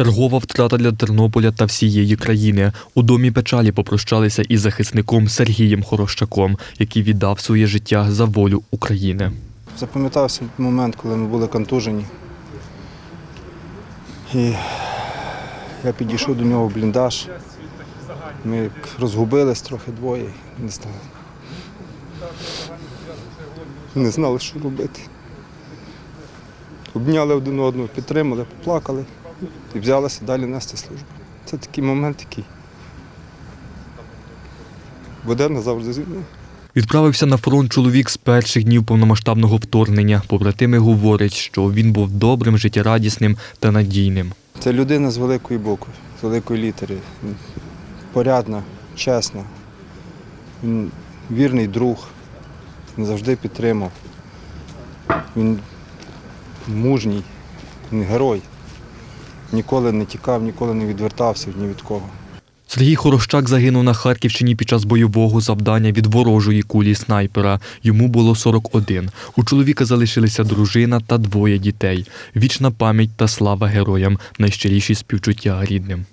Чергова втрата для Тернополя та всієї країни. У домі печалі попрощалися із захисником Сергієм Хорощаком, який віддав своє життя за волю України. Запам'ятався момент, коли ми були контужені. І я підійшов до нього в бліндаж. Ми розгубились трохи двоє, не знали. Не знали, що робити. Обняли один одного, підтримали, поплакали і взялися далі нести службу. Це такий момент, який буде назавжди зі мною. Відправився на фронт чоловік з перших днів повномасштабного вторгнення. Побратими говорять, що він був добрим, життєрадісним та надійним. Це людина з великої букви, з великої літери. Порядна, чесна. Він вірний друг, він завжди підтримав. Він мужній, він герой. Ніколи не тікав, ніколи не відвертався ні від кого. Сергій Хорощак загинув на Харківщині під час бойового завдання від ворожої кулі снайпера. Йому було 41. У чоловіка залишилися дружина та двоє дітей. Вічна пам'ять та слава героям, найщиріші співчуття рідним.